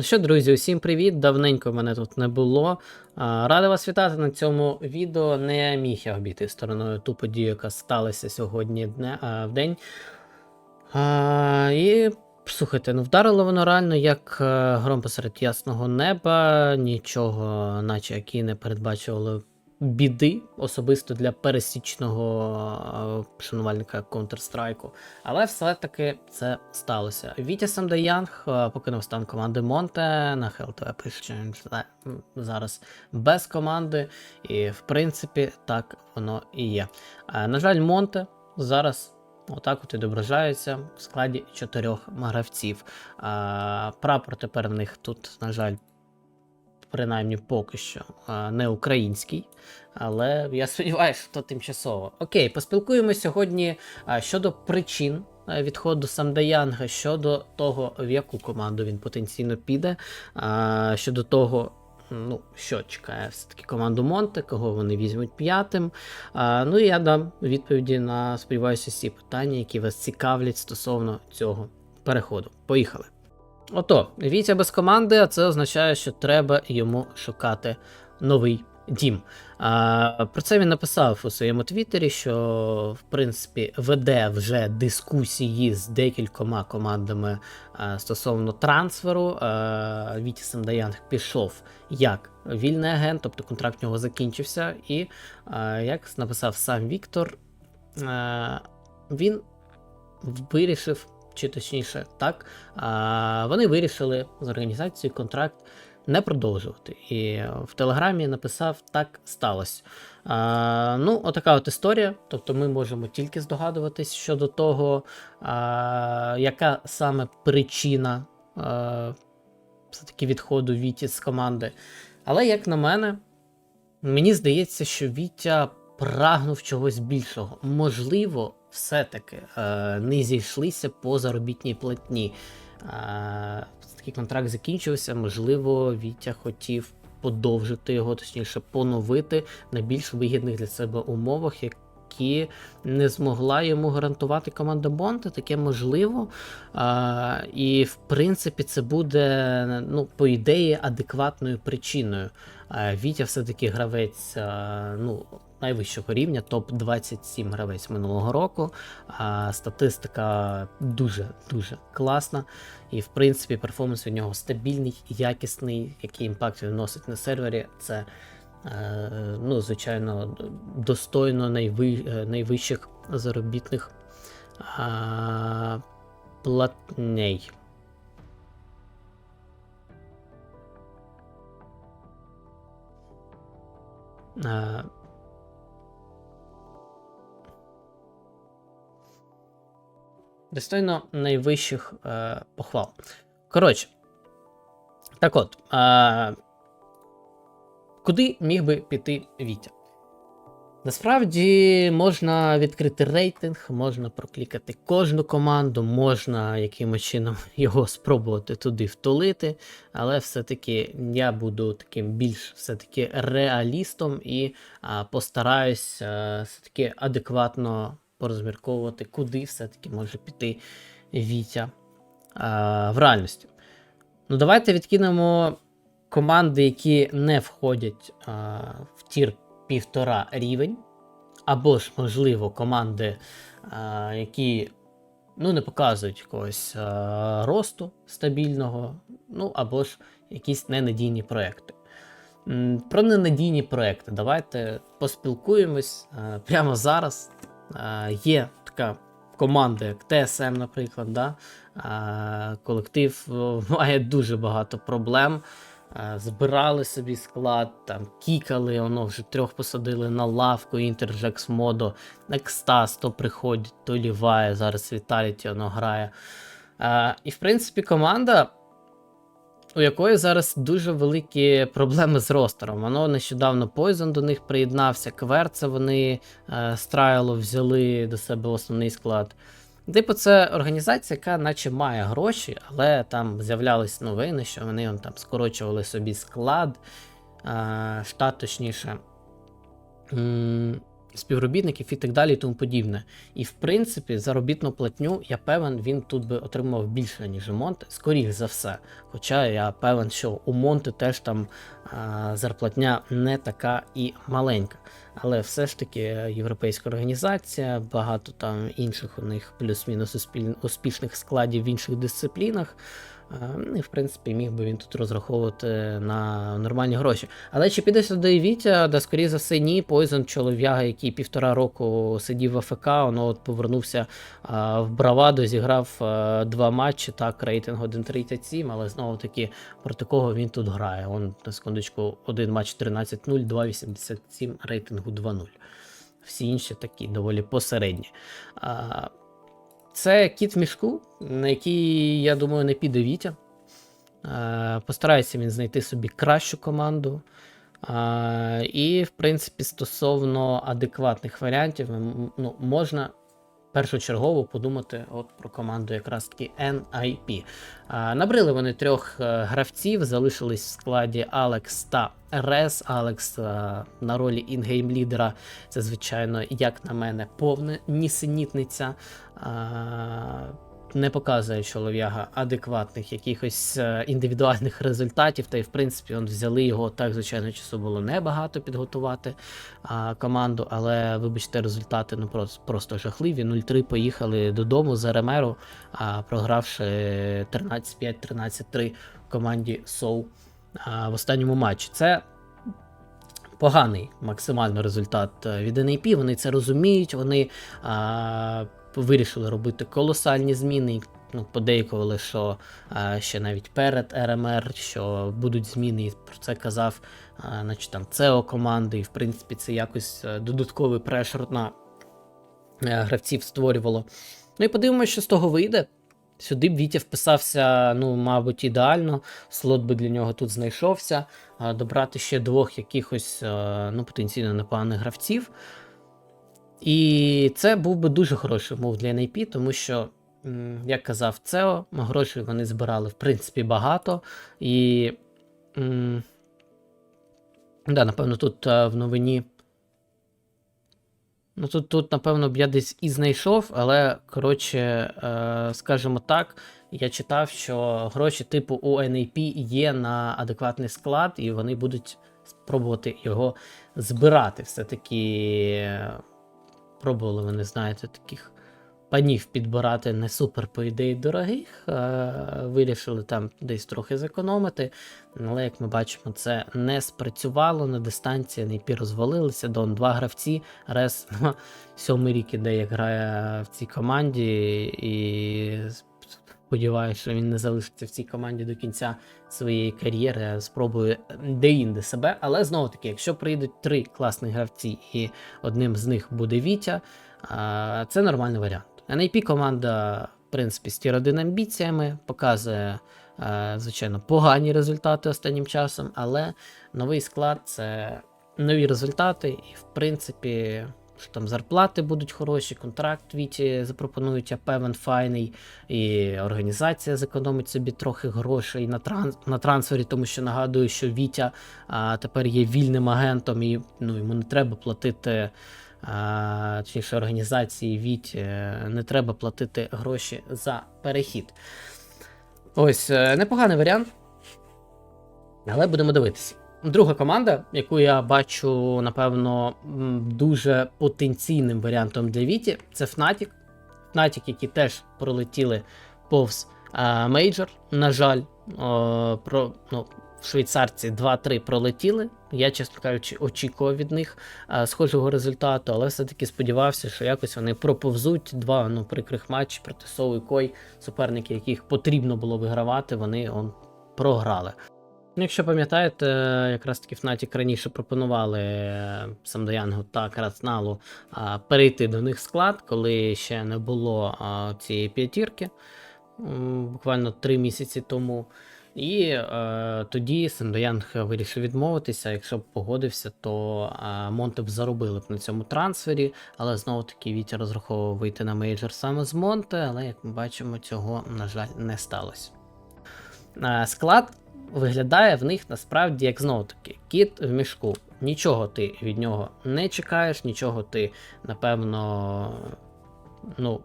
Ну що, друзі, усім привіт! Давненько мене тут не було. Радий вас вітати на цьому відео. Не міг я обійти стороною ту подію, яка сталася сьогодні дне, в день. А, і слухайте, ну вдарило воно реально як е, гром посеред ясного неба, нічого, наче які не передбачували біди, особисто для пересічного е, шанувальника Counter-Strike. Але все-таки це сталося. Вітя Самдаянг е, покинув стан команди Монте на ХЛТВ пише, зараз без команди, і в принципі так воно і є. Е, На жаль, Монте зараз. Отак от відображається в складі чотирьох гравців. А, прапор тепер в них тут, на жаль, принаймні поки що не український. Але я сподіваюся, що то тимчасово. Окей, поспілкуємося сьогодні щодо причин відходу Самдаянга, щодо того, в яку команду він потенційно піде, щодо того. Ну, що чекає все-таки команду Монте, кого вони візьмуть п'ятим. Ну і я дам відповіді на, сподіваюся, всі питання, які вас цікавлять стосовно цього переходу. Поїхали. Ото, Вітя без команди, а це означає, що треба йому шукати новий дім. А, про це він написав у своєму твіттері, що в принципі веде вже дискусії з декількома командами а, стосовно трансферу. А, Вітя Самдаянг пішов як вільний агент, тобто контракт в нього закінчився. І а, як написав сам Віктор, а, він вирішив, чи точніше, так, вони вирішили з організацією контракт не продовжувати. І в Телеграмі написав так сталося. А, ну, отака от історія. Тобто ми можемо тільки здогадуватись щодо того, а, яка саме причина а, все-таки відходу Віті з команди. Але, як на мене, мені здається, що Вітя прагнув чогось більшого. Можливо, все-таки е, не зійшлися по заробітній платні. Е, такий контракт закінчився. Можливо, Вітя хотів подовжити його, точніше, поновити на більш вигідних для себе умовах, які не змогла йому гарантувати команда Бонта. Таке можливо. А, і в принципі, це буде, ну, по ідеї, адекватною причиною. А, Вітя все-таки гравець а, ну, найвищого рівня, топ-27 гравець минулого року. А, статистика дуже-дуже класна. І, в принципі, перформанс у нього стабільний, якісний, який імпакт він вносить на сервері. Це Е, ну, звичайно, достойно е, найвищих заробітних платней. Достойно найвищих е, похвал. Коротше, так от. Е, Куди міг би піти Вітя? Насправді можна відкрити рейтинг, можна проклікати кожну команду, можна якимось чином його спробувати туди втулити, але все-таки я буду таким більш все-таки реалістом і а, постараюсь а, все-таки адекватно порозмірковувати, куди все-таки може піти Вітя а, в реальності. Ну, давайте відкинемо команди, які не входять а, в тір півтора рівень, або ж, можливо, команди, а, які ну, не показують якогось а, росту стабільного, ну або ж якісь ненадійні проекти. Про ненадійні проекти давайте поспілкуємось а, прямо зараз. А, Є така команда, як ТСМ, наприклад. Да? А, Колектив має дуже багато проблем. Е, Збирали собі склад, там кікали, воно вже трьох посадили на лавку, Інтерджекс Модо, Екстаз, то приходить, то ліває, зараз Віталіті воно грає. І в принципі, команда, у якої зараз дуже великі проблеми з ростером. Воно нещодавно Poison до них приєднався, Кверца вони е, з Трайлу взяли до себе основний склад. Типу, це організація, яка наче має гроші, але там з'являлись новини, що вони там скорочували собі склад, а, штат, точніше. Співробітників і так далі, і тому подібне. І в принципі, заробітну платню, я певен, він тут би отримав більше, ніж у Монте, скоріш за все. Хоча я певен, що у Монте теж там а, зарплатня не така і маленька. Але все ж таки європейська організація, багато там інших у них плюс-мінус успішних складів в інших дисциплінах. Е, ну, І, в принципі, міг би він тут розраховувати на нормальні гроші. Але чи піде сюди Вітя, да скоріше за все, ні. Пойзон чолов'яга, який півтора року сидів в АФК, воно от повернувся а, в Бравадо, зіграв а, два матчі, так, рейтинг 1.37, але знову таки проти кого він тут грає. Он, на секундочку, один матч 13-0, 2.87 рейтингу 2.0. Всі інші такі доволі посередні. Це кіт в мішку, на який, я думаю, не піде Вітя. Постарається він знайти собі кращу команду. І, в принципі, стосовно адекватних варіантів, ну, можна першочергово подумати от про команду якраз таки NIP. А, Набрили вони трьох е, гравців, залишились в складі Алекс та Рес. Алекс а, на ролі інгейм лідера. Це, звичайно, як на мене, повна нісенітниця. А, Не показує чолов'яга адекватних якихось е, індивідуальних результатів. Та й в принципі он взяли його так, звичайно, часу було небагато підготувати а, команду, але вибачте, результати ну просто, просто жахливі. 0-3 поїхали додому з РМРу, а, програвши 13-5, 13-3 команді Соу в останньому матчі. Це поганий максимально результат е, від NAP. Вони це розуміють, вони а, вирішили робити колосальні зміни. Ну, подейкували, що а, ще навіть перед РМР, що будуть зміни, і про це казав а, значить, там ЦЕО команди, і в принципі це якось е, додатковий прешер на е, гравців створювало. Ну і подивимося, що з того вийде. Сюди б Вітя вписався, ну, мабуть, ідеально. Слот би для нього тут знайшовся. Добрати ще двох якихось е, ну, потенційно непоганих гравців. І це був би дуже хороший мов для NIP, тому що, як казав Цео, грошей вони збирали в принципі багато. І. Да, напевно, тут е, в новині. Ну, тут, тут, напевно, б я десь і знайшов, але, коротше, е, скажімо так, я читав, що гроші типу у NAP є на адекватний склад, і вони будуть спробувати його збирати. Все-таки пробували вони, знаєте, таких панів підбирати не супер, по ідеї, дорогих. Вирішили там десь трохи зекономити. Але, як ми бачимо, це не спрацювало на дистанції, не розвалилися. Дон два гравці. Рес сьомий рік іде, як грає в цій команді, і сподіваюся, що він не залишиться в цій команді до кінця своєї кар'єри, спробує де-інде себе. Але знову таки, якщо прийдуть три класні гравці, і одним з них буде Вітя, це нормальний варіант. NAP команда, в принципі, з тір 1 амбіціями, показує, звичайно, погані результати останнім часом, але новий склад це нові результати, і, в принципі, що там зарплати будуть хороші, контракт Віті запропонують, я певен, файний, і організація зекономить собі трохи грошей на, транс, на трансфері, тому що нагадую, що Вітя а, тепер є вільним агентом, і ну, йому не треба платити. А, точніше, організації Віть е, не треба платити гроші за перехід. Ось, е, непоганий варіант. Але будемо дивитися. Друга команда, яку я бачу, напевно, дуже потенційним варіантом для Віті, це Fnatic. Fnatic, які теж пролетіли повз мейджор. На жаль, о, про, ну, в швейцарці 2-3 пролетіли. Я, чесно кажучи, очікував від них е, схожого результату, але все-таки сподівався, що якось вони проповзуть два ну, прикрих матчі проти Соу і Кой, суперники, яких потрібно було вигравати, вони он, програли. Ну, Якщо пам'ятаєте, якраз таки Fnatic раніше пропонували е, Самдаянгу та Красналу перейти до них склад, коли ще не було цієї п'ятірки, буквально три місяці тому. І е, тоді Сандоянг вирішив відмовитися. Якщо б погодився, то е, Монте б заробили б на цьому трансфері. Але знову таки Вітя розраховував вийти на мейджор саме з Монте, але як ми бачимо, цього, на жаль, не сталося. Е, склад виглядає в них насправді як знову таки кіт в мішку. нічого ти від нього не чекаєш, нічого ти, напевно, ну,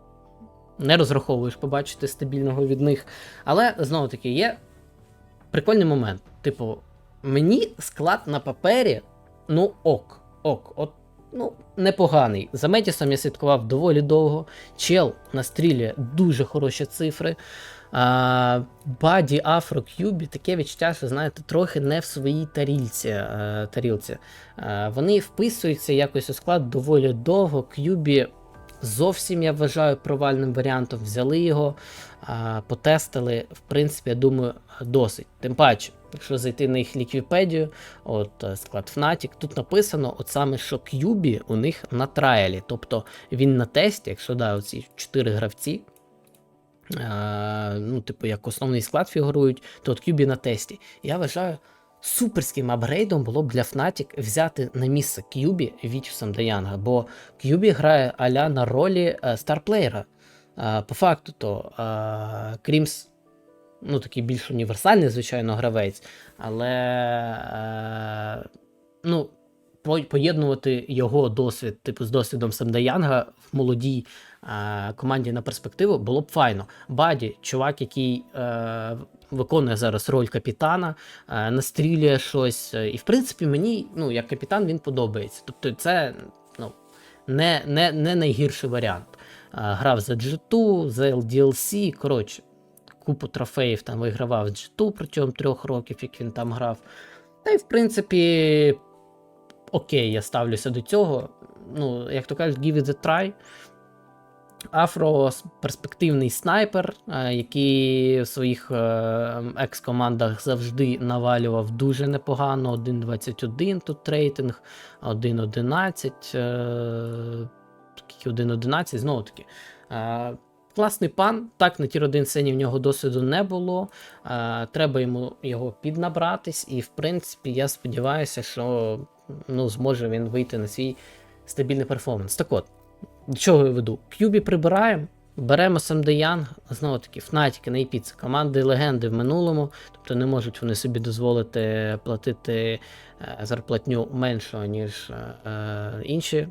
не розраховуєш побачити стабільного від них. Але знову таки є прикольний момент. Типу, мені склад на папері, ну ок, ок, от, ну, непоганий. За Метісом я слідкував доволі довго. Чел настрілює дуже хороші цифри. А, Баді Афро К'юбі таке відчуття, що знаєте, трохи не в своїй тарілці. а, тарілці. А, вони вписуються якось у склад доволі довго. К'юбі зовсім я вважаю провальним варіантом. Взяли його, потестили. В принципі, я думаю, досить. Тим паче, якщо зайти на їх ліквіпедію, от е, склад Fnatic, тут написано, от саме, що К'юбі у них на траялі. Тобто він на тесті, якщо да, оці 4 гравці. Ну, типу, як основний склад фігурують, то от К'юбі на тесті. Я вважаю, суперським апгрейдом було б для Fnatic взяти на місце К'юбі Вітюсом Даянга, бо К'юбі грає аля на ролі е, старплеєра. По факту, то Крімс, ну такий більш універсальний, звичайно, гравець, але ну, поєднувати його досвід, типу, з досвідом Самдаянга в молодій команді на перспективу було б файно. Баді, чувак, який е, виконує зараз роль капітана, настрілює щось. І в принципі, мені, ну, як капітан, він подобається. Тобто, це ну, не, не, не найгірший варіант. Грав за G2, за LDLC, коротше, купу трофеїв там вигравав з G2 протягом трьох років, як він там грав. Та й в принципі, окей, я ставлюся до цього. Ну, як то кажуть, give it a try. Афро перспективний снайпер, який в своїх е, екс-командах завжди навалював дуже непогано. 1.21 тут рейтинг, 1.11. е, Скільки 1.11, знову таки. Е, Класний пан, так на тір 1 сцені в нього досвіду не було. Е, треба йому його піднабратись, і в принципі я сподіваюся, що ну, зможе він вийти на свій стабільний перформанс. Так от, до чого я веду? К'юбі прибираємо, беремо Сам Янг, знову таки, Фнатіки, Найпі, це команди легенди в минулому, тобто не можуть вони собі дозволити платити е, зарплатню меншого, ніж е, інші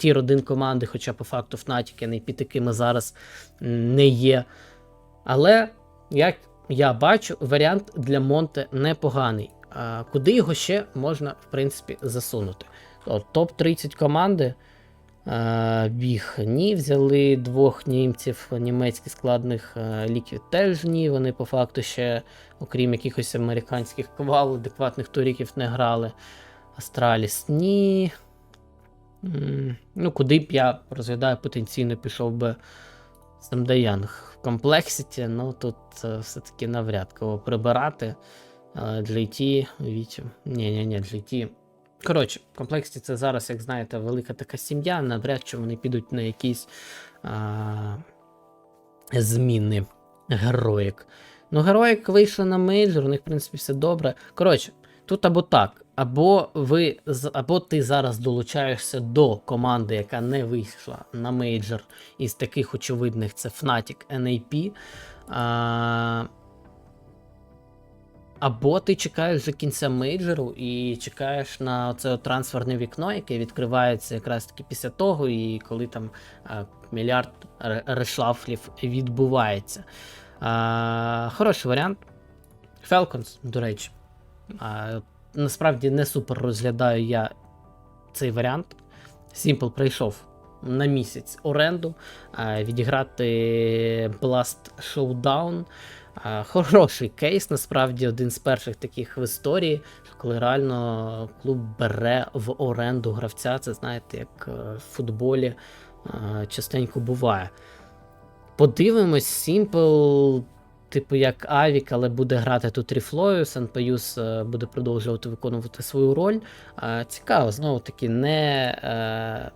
тір 1 команди, хоча по факту Фнатіки, Найпі такими зараз не є. Але, як я бачу, варіант для Монте непоганий. А куди його ще можна, в принципі, засунути? Топ-30 команди. Е, Біг ні, взяли двох німців німецьких складних ліків теж ні. Вони по факту ще, окрім якихось американських квал, адекватних туріків не грали. Астраліс ні. Ну, куди б я розглядаю, потенційно пішов би Самдаянг. В комплексіті, ну тут е, все-таки навряд кого прибирати. GT, Вітю. Ні, ні, ні, GT. Коротше, в комплексі це зараз, як знаєте, велика така сім'я, навряд чи вони підуть на якісь а, зміни героїк. Ну, героїк вийшли на мейджор, у них, в принципі, все добре. Коротше, тут або так, або ви або ти зараз долучаєшся до команди, яка не вийшла на мейджор із таких очевидних: це Fnatic NAP. А, або ти чекаєш вже кінця мейджору і чекаєш на це трансферне вікно, яке відкривається якраз таки після того, і коли там а, мільярд решлафлів відбувається. А, хороший варіант. Falcons, до речі. А, насправді не супер розглядаю я цей варіант. Simple прийшов на місяць оренду, а, відіграти Blast Showdown. А, Хороший кейс, насправді, один з перших таких в історії, коли реально клуб бере в оренду гравця, це знаєте, як е, в футболі е, частенько буває. Подивимось, Simple, типу як Авік, але буде грати тут ріфлою. Санпаюс е, буде продовжувати виконувати свою роль. Е, Цікаво, знову таки, не. е,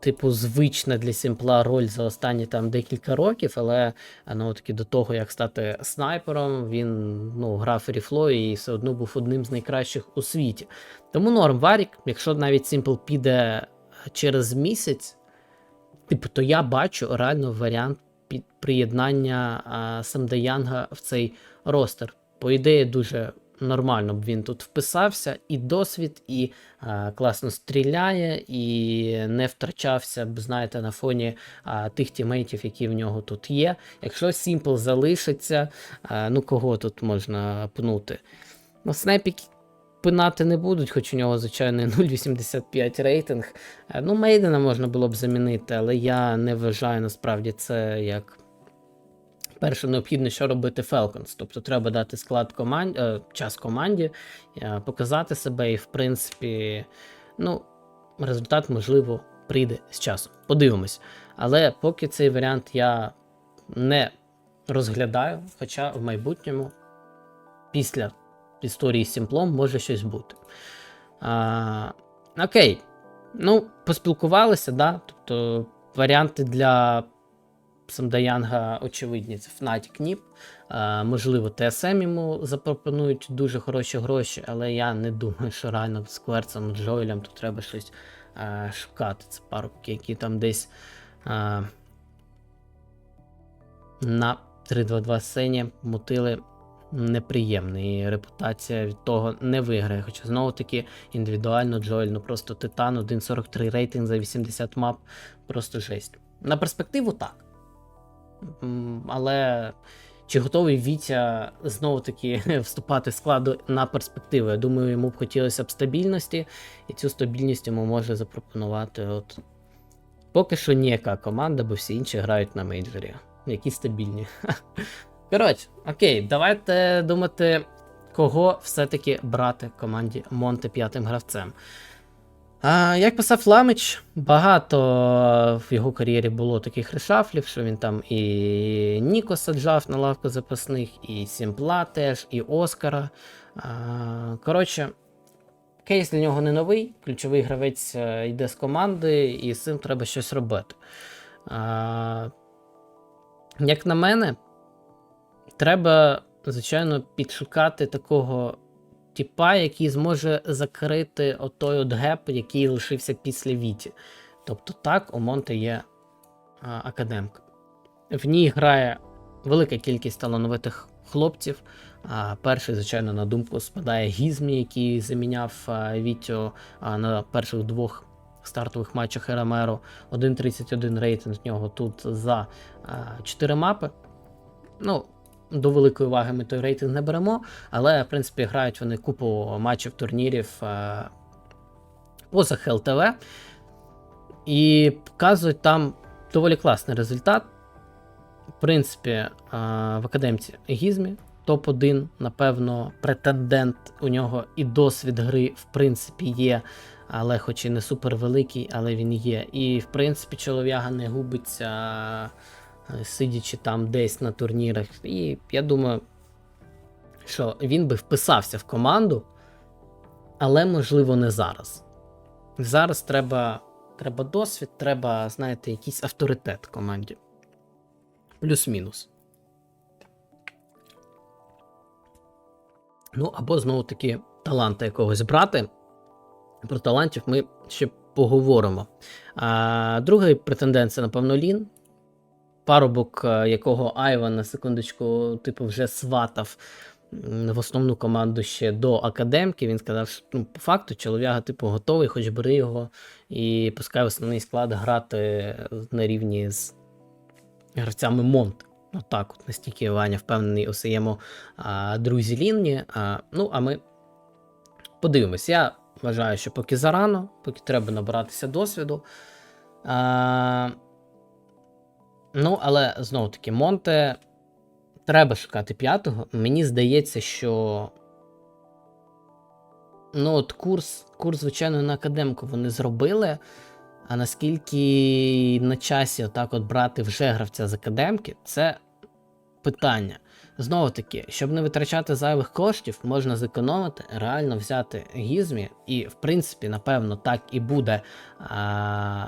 Типу, звична для Сімпла роль за останні там декілька років, але ну, таки до того, як стати снайпером, він ну, грав ріфло і все одно був одним з найкращих у світі. Тому норм Варік, якщо навіть Simple піде через місяць, типу, то я бачу реально варіант під приєднання а, Самдаянга в цей ростер. По ідеї, дуже нормально б він тут вписався, і досвід, і а, класно стріляє, і не втрачався б, знаєте, на фоні а, тих тімейтів, які в нього тут є. Якщо Сімпл залишиться, а, ну кого тут можна пнути? Ну, снайпіки пинати не будуть, хоч у нього, звичайно, 0,85 рейтинг. Е, Ну, Мейдена можна було б замінити, але я не вважаю насправді це як. Перше необхідно, що робити Falcons. Тобто треба дати склад команд... е, час команді, е, показати себе, і, в принципі, ну, результат, можливо, прийде з часом. Подивимось. Але поки цей варіант я не розглядаю, хоча в майбутньому, після історії з Сімплом, може щось бути. А, окей. Ну, поспілкувалися, да? Тобто варіанти для Самдаянга очевидні. Це Fnatic Nip. Можливо, TSM йому запропонують дуже хороші гроші, але я не думаю, що реально з Кверцем, Джоелем тут треба щось а, шукати. Це парубки, які там десь а, на 3-2-2 сцені мутили неприємно, і репутація від того не виграє. Хоча знову таки індивідуально Джоель, ну просто титан, 1.43 рейтинг за 80 мап, просто жесть. На перспективу так. Але чи готовий Вітя знову таки вступати в складу на перспективу? Я думаю, йому б хотілося б стабільності, і цю стабільність йому може запропонувати. От поки що ніяка команда, бо всі інші грають на мейджорі. Які стабільні. Коротше, окей, давайте думати, кого все-таки брати команді Монте п'ятим гравцем. А, як писав Ламич, багато в його кар'єрі було таких решафлів, що він там і Ніко саджав на лавку запасних, і Сімпла теж, і Оскара. А, коротше, кейс для нього не новий. Ключовий гравець е, йде з команди, і з цим треба щось робити. А, як на мене, треба, звичайно, підшукати такого типа, який зможе закрити отой от геп, який лишився після Віті. Тобто, так, у Монте є а, академка. В ній грає велика кількість талановитих хлопців. А, перший, звичайно, на думку спадає Гізмі, який заміняв Вітю на перших двох стартових матчах Ерамеро. 1.31 рейтинг в нього тут за а, 4 мапи. Ну, до великої уваги ми той рейтинг не беремо, але, в принципі, грають вони купу матчів, турнірів е, поза ХЛТВ. І показують там доволі класний результат. В принципі, е, в академці Гізмі топ-1, напевно, претендент. У нього і досвід гри, в принципі, є. Але хоч і не супер великий, але він є. І, в принципі, чолов'яга не губиться, сидячи там десь на турнірах. І я думаю, що він би вписався в команду, але, можливо, не зараз. Зараз треба, треба досвід, треба, знаєте, якийсь авторитет команді. Плюс-мінус. Ну, або знову таки таланта якогось брати. Про талантів ми ще поговоримо. А, Другий претендент напевно, Лін. Парубок, е, якого Айван на секундочку, типу, вже сватав в основну команду ще до академки. Він сказав, що ну, по факту чолов'яга, типу, готовий, хоч бери його і пускай в основний склад грати на рівні з гравцями Монт. Отак, от настільки Ваня впевнений у своєму а, друзі Лінні. А, ну, а ми подивимось. Я вважаю, що поки зарано, поки треба набиратися досвіду. А, ну, але знову таки, Монте треба шукати п'ятого. Мені здається, що. Ну, от курс, курс, звичайно, на академку вони зробили. А наскільки на часі отак от брати вже гравця з академки, це питання. Знову таки, щоб не витрачати зайвих коштів, можна зекономити, реально взяти гізмі, і, в принципі, напевно, так і буде а,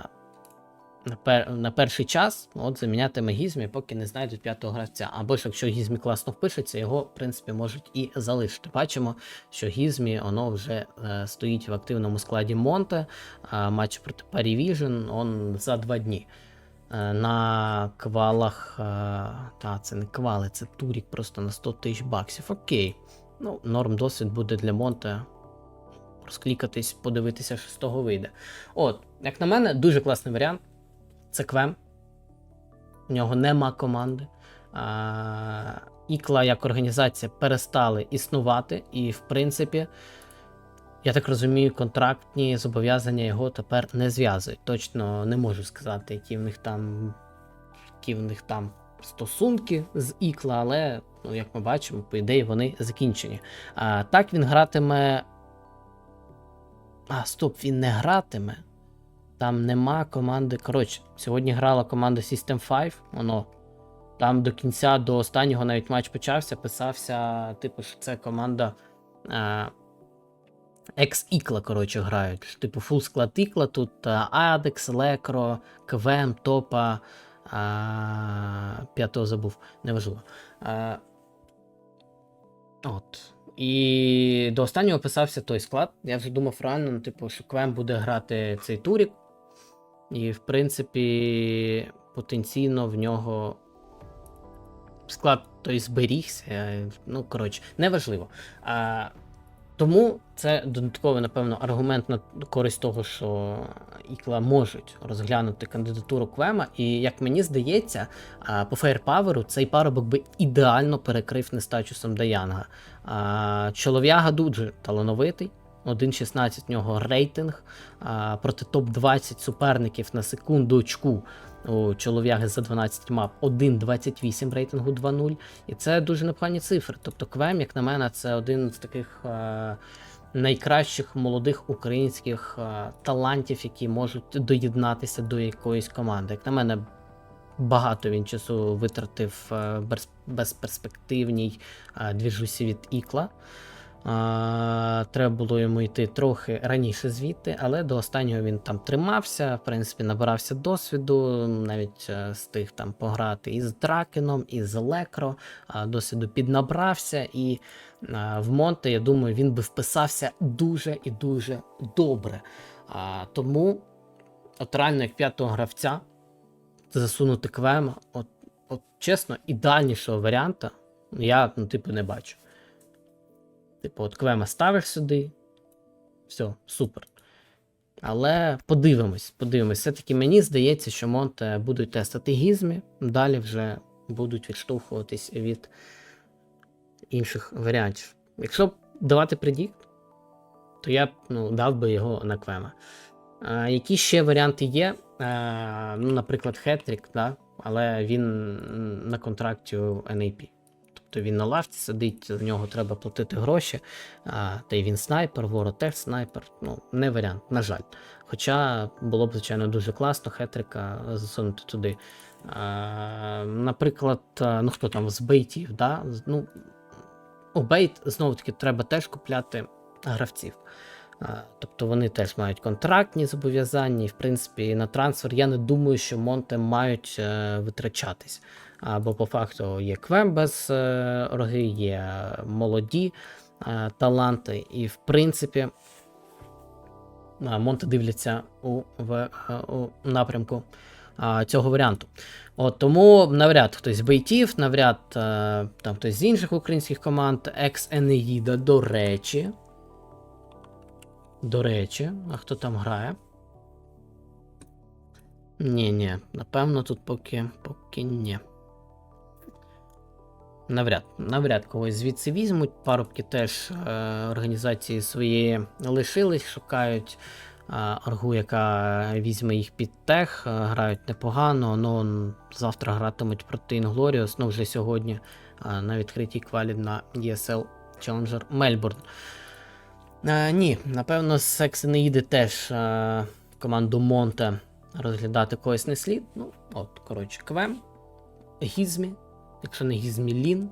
на, пер, на перший час от замінятиме гізмі, поки не знайдуть п'ятого гравця. Або ж якщо гізмі класно впишеться, його, в принципі, можуть і залишити. Бачимо, що гізмі воно вже е, стоїть в активному складі Монте, а матч проти Парівіжн он за два дні. Е, на квалах. е, Та, це не квали, це турік просто на 100 тисяч баксів. Окей. Ну, норм досвід буде для Монте розклікатись, подивитися, що з того вийде. От, як на мене, дуже класний варіант. Це Квем. У нього нема команди. А, Ікла як організація перестали існувати, і, в принципі, я так розумію, контрактні зобов'язання його тепер не зв'язують. Точно не можу сказати, які в них там, які в них там стосунки з Ікла, але, ну, як ми бачимо, по ідеї вони закінчені. А, так він гратиме. А, стоп, він не гратиме. Там нема команди. Коротше, сьогодні грала команда System 5, воно. Там до кінця, до останнього навіть матч почався, писався, типу, що це команда екс-ікла, коротше, грають. Типу, фул склад ікла тут е, Адекс, Лекро, КВМ, Топа. Е, п'ятого забув, неважливо. Е, от. І до останнього писався той склад. Я вже думав реально, ну, типу, що Квем буде грати цей турік. І, в принципі, потенційно в нього склад той зберігся. е, Ну, коротше, неважливо. А, тому це додатковий, напевно, аргумент на користь того, що Ікла можуть розглянути кандидатуру Квема. І як мені здається, по фейерпаверу цей парубок би ідеально перекрив нестачу Самдаянга. Чолов'яга дуже талановитий. 1.16 в нього рейтинг а, проти топ-20 суперників на секундочку у чолов'яги за 12 мап 1.28 рейтингу 2.0. І це дуже непогані цифри. Тобто Квем, як на мене, це один з таких е, найкращих молодих українських е, талантів, які можуть доєднатися до якоїсь команди. Як на мене, багато він часу витратив е, без, безперспективній е, двіжусі від Ікла. А, треба було йому йти трохи раніше звідти, але до останнього він там тримався, в принципі, набирався досвіду, навіть е, встиг там пограти і з Дракеном, і з Лекро. А, досвіду піднабрався, і а, в Монте, я думаю, він би вписався дуже і дуже добре. А, тому, от реально, як п'ятого гравця, засунути Квема, от, от чесно, ідеальнішого варіанта я, ну, типу, не бачу. Типу, от Квема ставиш сюди. Все, супер. Але подивимось, подивимось. Все-таки мені здається, що Монте будуть тестити гізмі, далі вже будуть відштовхуватись від інших варіантів. Якщо б давати предікт, то я б ну, дав би його на Квема. А, які ще варіанти є? А, ну, наприклад, Хетрік, да? але він на контракті у NAP. Тобто він на лавці сидить, в нього треба платити гроші, а, та й він снайпер, ворот теж снайпер. Ну, не варіант, на жаль. Хоча було б, звичайно, дуже класно Хетрика засунути туди. А, наприклад, ну хто там з бейтів, да? Ну, у бейт знову таки треба теж купляти гравців. Тобто вони теж мають контрактні зобов'язання, і в принципі на трансфер я не думаю, що Монте мають е, витрачатись. Бо по факту є Квем без е, роги, є молоді е, таланти, і в принципі а, Монте дивляться у, в, е, у напрямку цього варіанту. От тому навряд хтось з бейтів, навряд е, там хтось з інших українських команд, екс Енеїда, до речі. До речі, а хто там грає? Ні, ні, напевно, тут поки, поки ні. Навряд, навряд когось звідси візьмуть. Парубки теж е, організації свої лишились, шукають е, аргу, яка візьме їх під тех, е, грають непогано. Ну, завтра гратимуть проти Inglorious, ну вже сьогодні е, на відкритій квалі на ESL Challenger Melbourne. Е, ні, напевно, з Секси не їде теж е, команду Монте розглядати когось не слід. Ну, от, коротше, Квем, Гізмі, якщо не Гізмі Лін.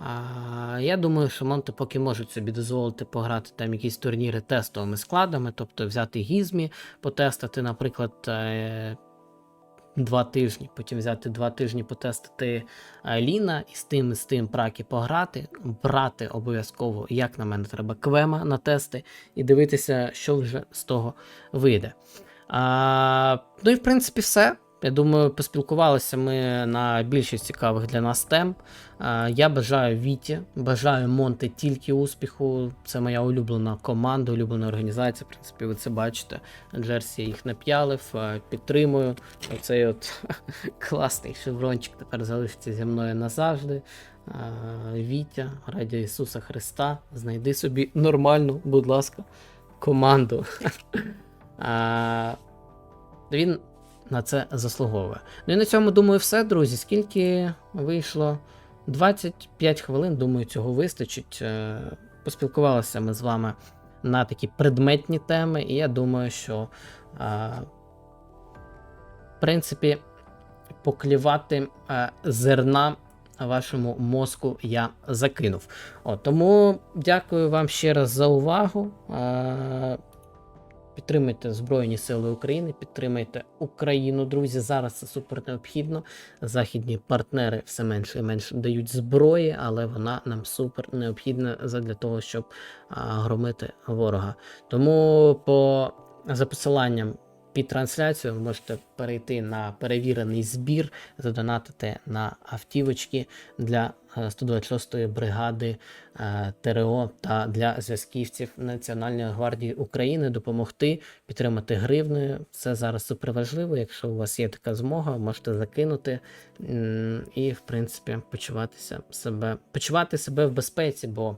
А, я думаю, що Монте поки можуть собі дозволити пограти там якісь турніри тестовими складами, тобто взяти Гізмі, потестити, наприклад, е, два тижні, потім взяти два тижні потестити е, Ліна і з тим, і з тим праки пограти, брати обов'язково, як на мене, треба квема на тести і дивитися, що вже з того вийде. А, ну і в принципі все. Я думаю, поспілкувалися ми на більшість цікавих для нас тем. Е, Я бажаю Віті, бажаю Монте тільки успіху. Це моя улюблена команда, улюблена організація. В принципі, ви це бачите. Джерсі їх нап'ялив, е, підтримую. Оцей от класний шеврончик тепер залишиться зі мною назавжди. Е, Вітя, раді Ісуса Христа, знайди собі нормальну, будь ласка, команду. Він на це заслуговує. Ну і на цьому, думаю, все, друзі. Скільки вийшло? 25 хвилин, думаю, цього вистачить. Е, Поспілкувалися ми з вами на такі предметні теми, і я думаю, що, е, в принципі, поклівати е, зерна вашому мозку я закинув. От, тому дякую вам ще раз за увагу. Е, Підтримуйте Збройні Сили України, підтримайте Україну, друзі. Зараз це супер необхідно. Західні партнери все менше і менше дають зброї, але вона нам супер необхідна для того, щоб громити ворога. Тому по за посиланням під трансляцією можете перейти на перевірений збір, задонатити на автівочки для 126-ї бригади е, ТРО та для зв'язківців Національної гвардії України допомогти підтримати гривнею. Це зараз супер важливо. Якщо у вас є така змога, можете закинути і, в принципі, почуватися себе, почувати себе в безпеці, бо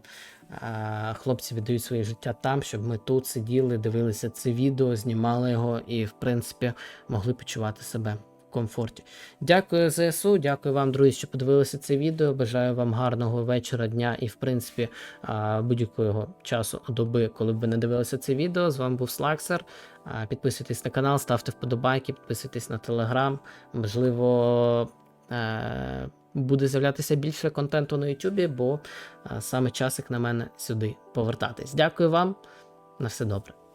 е, хлопці віддають своє життя там, щоб ми тут сиділи, дивилися це відео, знімали його і, в принципі, могли почувати себе комфорті. Дякую ЗСУ, дякую вам, друзі, що подивилися це відео. Бажаю вам гарного вечора, дня і, в принципі, будь-якого часу доби, коли б ви не дивилися це відео. З вами був Слаксер. Підписуйтесь на канал, ставте вподобайки, підписуйтесь на телеграм. Можливо. е, Буде з'являтися більше контенту на Ютубі, бо саме час, як на мене, сюди повертатись. Дякую вам. На все добре.